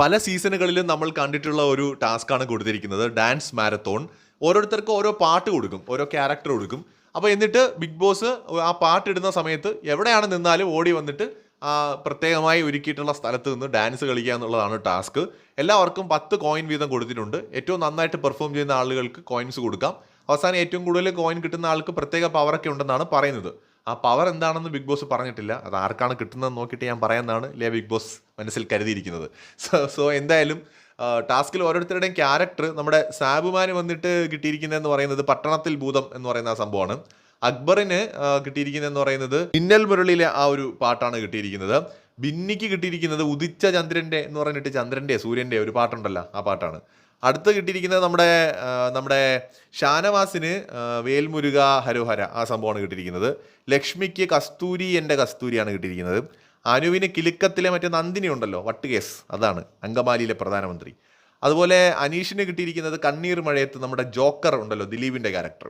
പല സീസണുകളിലും നമ്മൾ കണ്ടിട്ടുള്ള ഒരു ടാസ്ക്കാണ് കൊടുത്തിരിക്കുന്നത് ഡാൻസ് മാരത്തോൺ. ഓരോരുത്തർക്കും ഓരോ പാട്ട് കൊടുക്കും ഓരോ ക്യാരക്ടർ കൊടുക്കും. അപ്പോൾ എന്നിട്ട് ബിഗ് ബോസ് ആ പാട്ടിടുന്ന സമയത്ത് എവിടെയാണ് നിന്നാലും ഓടി വന്നിട്ട് ആ പ്രത്യേകമായി ഒരുക്കിയിട്ടുള്ള സ്ഥലത്ത് നിന്ന് ഡാൻസ് കളിക്കുക എന്നുള്ളതാണ് ടാസ്ക്. എല്ലാവർക്കും പത്ത് കോയിൻ വീതം കൊടുത്തിട്ടുണ്ട്. ഏറ്റവും നന്നായിട്ട് പെർഫോം ചെയ്യുന്ന ആളുകൾക്ക് കോയിൻസ് കൊടുക്കാം. അവസാനം ഏറ്റവും കൂടുതൽ കോയിൻ കിട്ടുന്ന ആൾക്ക് പ്രത്യേക പവറൊക്കെ ഉണ്ടെന്നാണ് പറയുന്നത്. ആ പവർ എന്താണെന്ന് ബിഗ് ബോസ് പറഞ്ഞിട്ടില്ല. അത് ആർക്കാണ് കിട്ടുന്നതെന്ന് നോക്കിയിട്ട് ഞാൻ പറയാമെന്നാണ് ലേ ബിഗ് ബോസ് മനസ്സിൽ കരുതിയിരിക്കുന്നത്. സോ സോ എന്തായാലും ടാസ്കിൽ ഓരോരുത്തരുടെയും ക്യാരക്ടർ നമ്മുടെ സാബുമാന് വന്നിട്ട് കിട്ടിയിരിക്കുന്നതെന്ന് പറയുന്നത് പട്ടണത്തിൽ ഭൂതം എന്ന് പറയുന്ന ആ സംഭവമാണ്. അക്ബറിന് കിട്ടിയിരിക്കുന്നതെന്ന് പറയുന്നത് മിന്നൽ മുരളിയിലെ ആ ഒരു പാട്ടാണ് കിട്ടിയിരിക്കുന്നത്. ബിന്നിക്ക് കിട്ടിയിരിക്കുന്നത് ഉദിച്ച ചന്ദ്രന്റെ എന്ന് പറഞ്ഞിട്ട് ചന്ദ്രന്റെ സൂര്യന്റെ ഒരു പാട്ടുണ്ടല്ലോ ആ പാട്ടാണ്. അടുത്ത് കിട്ടിയിരിക്കുന്നത് നമ്മുടെ നമ്മുടെ ഷാനവാസിന് വേൽമുരുക ഹരോഹര ആ സംഭവമാണ് കിട്ടിയിരിക്കുന്നത്. ലക്ഷ്മിക്ക് കസ്തൂരി എന്റെ കസ്തൂരിയാണ് കിട്ടിയിരിക്കുന്നത്. അനുവിന് കിലുക്കത്തിലെ മറ്റേ നന്ദിനി ഉണ്ടല്ലോ വട്ട് കേസ് അതാണ് അങ്കമാലിയിലെ പ്രധാനമന്ത്രി. അതുപോലെ അനീഷിന് കിട്ടിയിരിക്കുന്നത് കണ്ണീർ മഴയത്ത് നമ്മുടെ ജോക്കർ ഉണ്ടല്ലോ ദിലീപിന്റെ ക്യാരക്ടർ.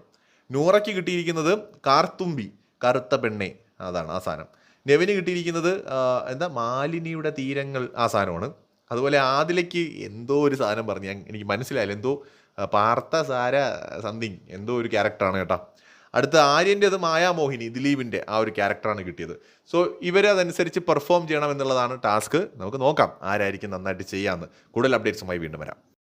നൂറയ്ക്ക് കിട്ടിയിരിക്കുന്നത് കാർത്തുമ്പി കറുത്ത പെണ്ണെ അതാണ് ആ സാധനം. നെവിന് കിട്ടിയിരിക്കുന്നത് എന്താ മാലിനിയുടെ തീരങ്ങൾ ആ സാധനമാണ്. അതുപോലെ ആദിലയ്ക്ക് എന്തോ ഒരു സാധനം പറഞ്ഞു. എനിക്ക് മനസ്സിലായില്ല. എന്തോ പാർത്ത സാര സംതിങ് എന്തോ ഒരു ക്യാരക്ടറാണ് കേട്ടോ. അടുത്ത ആര്യന്റെത് മായാമോഹിനി ദിലീപിന്റെ ആ ഒരു ക്യാരക്ടറാണ് കിട്ടിയത്. സോ ഇവരെ അതനുസരിച്ച് പെർഫോം ചെയ്യണം എന്നുള്ളതാണ് ടാസ്ക്. നമുക്ക് നോക്കാം ആരായിരിക്കും നന്നായിട്ട് ചെയ്യാമെന്ന് കൂടുതൽ അപ്ഡേറ്റ്സുമായി വീണ്ടും വരാം.